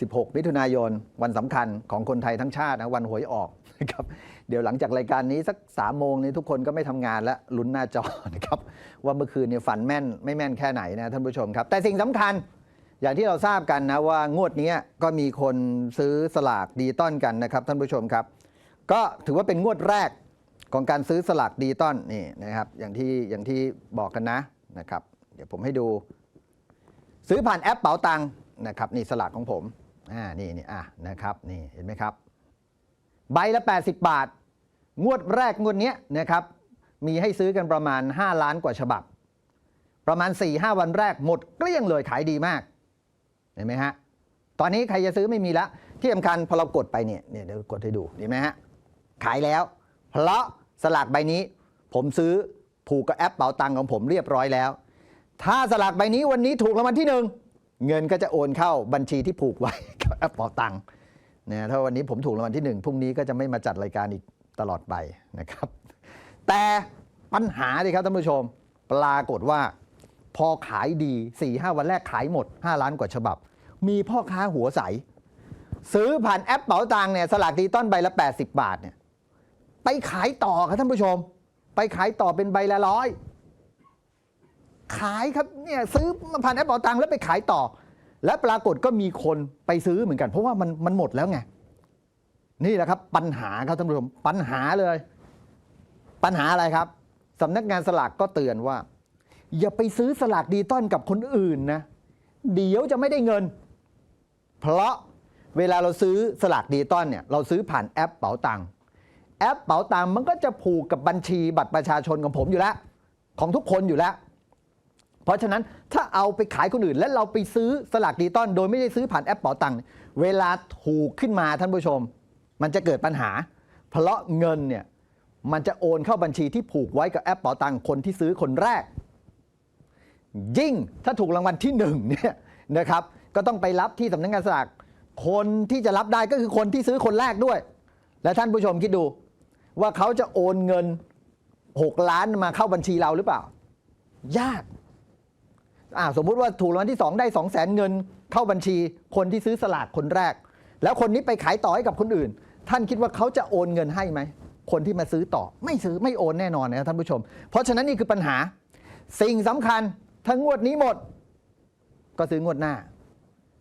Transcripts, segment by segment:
16มิถุนายน วันสำคัญของคนไทยทั้งชาตินะวันหวยออกนะครับเดี๋ยวหลังจากรายการนี้สัก3ามโมงนี้ทุกคนก็ไม่ทำงานแล้วลุ้นหน้าจอนะครับว่าเมื่อคืนเนี่ยฝันแม่นไม่แม่นแค่ไหนนะท่านผู้ชมครับ แต่สิ่งสำคัญอย่างที่เราทราบกันนะว่างวดนี้ก็มีคนซื้อสลากดีต้อนกันนะครับท่านผู้ชมครับ ก็ถือว่าเป็นงวดแรกของการซื้อสลากดีต้อนนี่นะครับอย่างที่อย่างที่บอกกันนะนะครับ เดี๋ยวผมให้ดู ซื้อผ่านแอปเป๋าตังค์นะครับนี่สลากของผม อ่านี่นี่อะนะครับนี่เห็นไหมครับ ใบละ 80 บาท งวดแรกงวดนี้นะครับมีให้ซื้อกันประมาณ 5 ล้านกว่าฉบับ ประมาณ 4-5 วันแรกหมดเกลี้ยงเลยขายดีมาก เห็นไหมฮะ ตอนนี้ใครจะซื้อไม่มีละที่สำคัญพอเรากดไปเนี่ยเนี่ยเดี๋ยวกดให้ดูเห็นไหมฮะขายแล้ว เพราะสลากใบนี้ ผมซื้อผูกกับแอปเป๋าตังของผมเรียบร้อยแล้ว ถ้าสลากใบนี้วันนี้ถูกรางวัลที่หนึ่ง เงินก็จะโอนเข้าบัญชีที่ผูกไว้กับแอปเป๋าตังค์นะถ้าวันนี้ผมถูกรางวัลที่หนึ่งพรุ่งนี้ก็จะไม่มาจัดรายการอีกตลอดไปนะครับ แต่ปัญหาเลยครับท่านผู้ชม ปรากฏว่า พอขายดี4ี่ห้าวันแรกขายหมด 5 ล้านกว่าฉบับ มีพ่อค้าหัวใส ซื้อผ่านแอปเป๋าตังค์เนี่ยสลากดีต้อนใบละ 80 บาทเนี่ยไปขายต่อครับท่านผู้ชม ไปขายต่อเป็นใบละร้อย ขายครับเนี่ยซื้อมาผ่านแอปเป๋าตังค์แล้วไปขายต่อ และปรากฏก็มีคนไปซื้อเหมือนกัน เพราะว่ามันมันหมดแล้วไงนี่แหละครับ ปัญหาครับท่านผู้ชมปัญหาเลย ปัญหาอะไรครับสำนักงานสลากก็เตือนว่า อย่าไปซื้อสลากดีต้อนกับคนอื่นนะเดี๋ยวจะไม่ได้เงิน เพราะเวลาเราซื้อสลากดีต้อนเนี่ยเราซื้อผ่านแอปเป๋าตังค์แอปเป๋าตังค์มันก็จะผูกกับบัญชีบัตรประชาชนของผมอยู่แล้ว ของทุกคนอยู่แล้ว เพราะฉะนั้นถ้าเอาไปขายคนอื่น และเราไปซื้อสลากดิจิตอลโดยไม่ได้ซื้อผ่านแอปเป๋าตังค์เวลาถูกขึ้นมาท่านผู้ชม มันจะเกิดปัญหา เพราะเงินเนี่ยมันจะโอนเข้าบัญชีที่ผูกไว้กับแอปเป๋าตังค์คนที่ซื้อคนแรก ยิ่งถ้าถูกรางวัลที่หนึ่งเนี่ยนะครับก็ต้องไปรับที่สำนักงานสลากคนที่จะรับได้ก็คือคนที่ซื้อคนแรกด้วย และท่านผู้ชมคิดดู ว่าเขาจะโอนเงิน 6 ล้านมาเข้าบัญชีเราหรือเปล่า ยาก อ่าสมมุติว่าถูกรางวัลที่ 2 ได้2 0 0แสนเงินเข้าบัญชีคนที่ซื้อสลากคนแรก แล้วคนนี้ไปขายต่อให้กับคนอื่น ท่านคิดว่าเขาจะโอนเงินให้ไหม คนที่มาซื้อต่อ ไม่ซื้อไม่โอนแน่นอนนะท่านผู้ชม เพราะฉะนั้นนี่คือปัญหา สิ่งสำคัญถ้างวดนี้หมด ก็ซื้องวดหน้า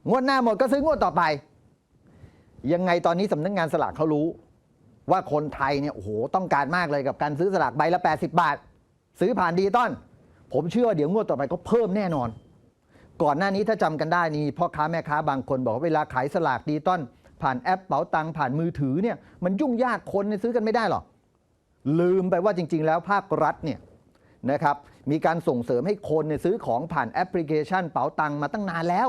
งวดหน้าหมดก็ซื้องวดต่อไป ยังไงตอนนี้สำนักงานสลากเขารู้ ว่าคนไทยเนี่ยโอ้โหต้องการมากเลยกับการซื้อสลากใบละ 80 บาท ซื้อผ่านดิจิตอล ผมเชื่อว่าเดี๋ยวงวดต่อไปก็เพิ่มแน่นอน ก่อนหน้านี้ถ้าจำกันได้นี่พ่อค้าแม่ค้าบางคนบอกว่าเวลาขายสลากดิจิตอลผ่านแอปเป๋าตังผ่านมือถือเนี่ยมันยุ่งยากคนเนี่ยซื้อกันไม่ได้หรอกลืมไปว่าจริง ๆ แล้วภาครัฐเนี่ยนะครับมีการส่งเสริมให้คนเนี่ยซื้อของผ่านแอปพลิเคชันเป๋าตังมาตั้งนานแล้ว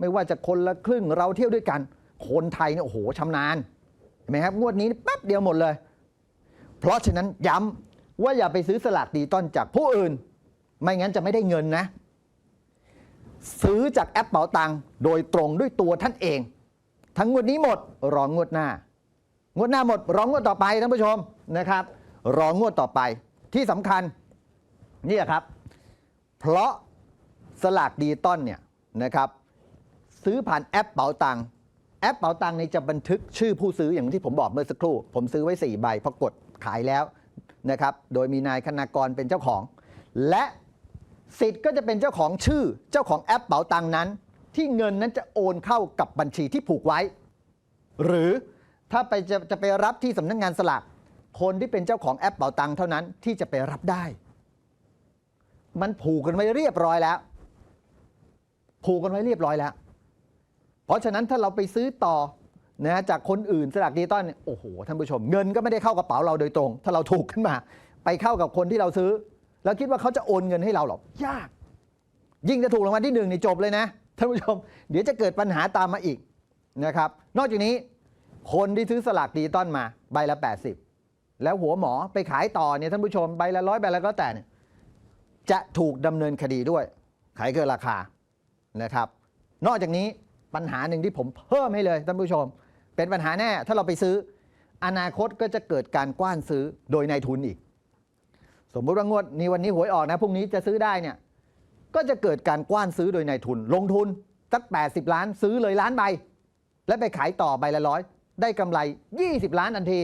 ไม่ว่าจะคนละครึ่งเราเที่ยวด้วยกัน คนไทยเนี่ยโอ้โหชำนาญเห็นไหมครับงวดนี้แป๊บเดียวหมดเลย เพราะฉะนั้นย้ำว่าอย่าไปซื้อสลากดีต้อนจากผู้อื่น ไม่งั้นจะไม่ได้เงินนะ ซื้อจากแอปเป๋าตังโดยตรงด้วยตัวท่านเอง ทั้งงวดนี้หมดรองงวดหน้า งวดหน้าหมดรองงวดต่อไปท่านผู้ชมนะครับ รองงวดต่อไปที่สำคัญนี่แหละครับ เพราะสลากดิจิตอลเนี่ยนะครับ ซื้อผ่านแอปเป๋าตังแอปเป๋าตังค์นี่จะบันทึกชื่อผู้ซื้ออย่างที่ผมบอกเมื่อสักครู่ ผมซื้อไว้ 4 ใบพอกดขายแล้วนะครับ โดยมีนายคณากรเป็นเจ้าของ และ สิทธิ์ก็จะเป็นเจ้าของชื่อเจ้าของแอปเป๋าตังนั้น ที่เงินนั้นจะโอนเข้ากับบัญชีที่ผูกไว้ หรือถ้าไปจะจะไปรับที่สำนักงานสลากคนที่เป็นเจ้าของแอปเป๋าตังเท่านั้นที่จะไปรับได้ มันผูกกันไว้เรียบร้อยแล้ว ผูกกันไว้เรียบร้อยแล้ว เพราะฉะนั้นถ้าเราไปซื้อต่อนะจากคนอื่นสลากดิจิตอลเนี่ยโอ้โหท่านผู้ชม เงินก็ไม่ได้เข้ากระเป๋าเราโดยตรง ถ้าเราถูกขึ้นมา ไปเข้ากับคนที่เราซื้อ แล้วคิดว่าเขาจะโอนเงินให้เราหรอกยาก ยิ่งจะถูกรางวัลที่หนึ่งนี่จบเลยนะท่านผู้ชม เดี๋ยวจะเกิดปัญหาตามมาอีกนะครับ นอกจากนี้ คนที่ซื้อสลากดิจิตอลมาใบละ 80 แล้วหัวหมอไปขายต่อเนี่ยท่านผู้ชมใบละร้อยใบละก็แต่เนี่ยจะถูกดำเนินคดีด้วย ขายเกินราคานะครับ นอกจากนี้ปัญหาหนึ่งที่ผมเพิ่มให้เลยท่านผู้ชม เป็นปัญหาแน่ถ้าเราไปซื้อ อนาคตก็จะเกิดการกว้านซื้อโดยนายทุนอีก สมมติว่างวดนี้วันนี้หวยออกนะพรุ่งนี้จะซื้อได้เนี่ยก็จะเกิดการกว้านซื้อโดยนายทุน ลงทุนสัก 80 ล้านซื้อเลยล้านใบ และไปขายต่อใบละร้อยได้กำไร 20 ล้านทันที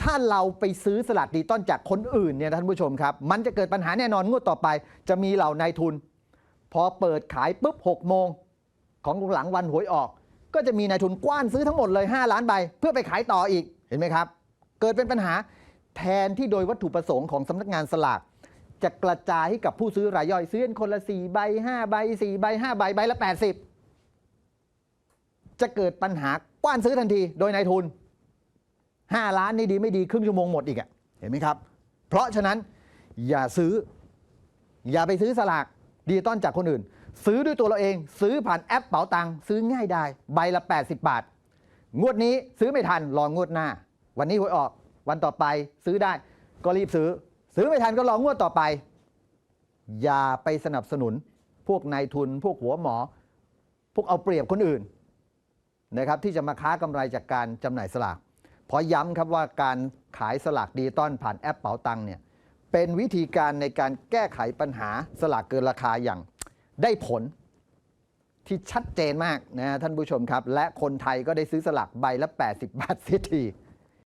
ถ้าเราไปซื้อสลากดิจิตอลจากคนอื่นเนี่ยท่านผู้ชมครับ มันจะเกิดปัญหาแน่นอนงวดต่อไป จะมีเหล่านายทุน พอเปิดขายปุ๊บ6โมงของหลังวันหวยออก ก็จะมีนายทุนกว้านซื้อทั้งหมดเลย 5 ล้านใบ เพื่อไปขายต่ออีกเห็นไหมครับ เกิดเป็นปัญหา แทนที่โดยวัตถุประสงค์ของสำนักงานสลากจะกระจายให้กับผู้ซื้อรายย่อยซื้อกันคนละ4ใบ5ใบ4ใบ5ใบใบละ 80 จะเกิดปัญหากว้านซื้อทันที โดยนายทุน 5 ล้านนี่ดีไม่ดีครึ่งชั่วโมงหมดอีกอะเห็นไหมครับ เพราะฉะนั้นอย่าซื้อ อย่าไปซื้อสลากดิจิตอลจากคนอื่น ซื้อด้วยตัวเราเอง ซื้อผ่านแอปเป๋าตังค์ซื้อง่ายได้ ใบละ 80 บาท งวดนี้ซื้อไม่ทันรองวดหน้า วันนี้หวยออก วันต่อไปซื้อได้ ก็รีบซื้อ ซื้อไม่ทันก็รองวดต่อไป อย่าไปสนับสนุน พวกนายทุน พวกหัวหมอ พวกเอาเปรียบคนอื่นนะครับที่จะมาค้ากำไรจากการจำหน่ายสลากเพราะย้ำครับว่าการขายสลากดิจิตอลผ่านแอปเป๋าตังเนี่ยเป็นวิธีการในการแก้ไขปัญหาสลากเกินราคาอย่างได้ผลที่ชัดเจนมากนะท่านผู้ชมครับ และคนไทยก็ได้ซื้อสลากใบละ 80 บาทเสียที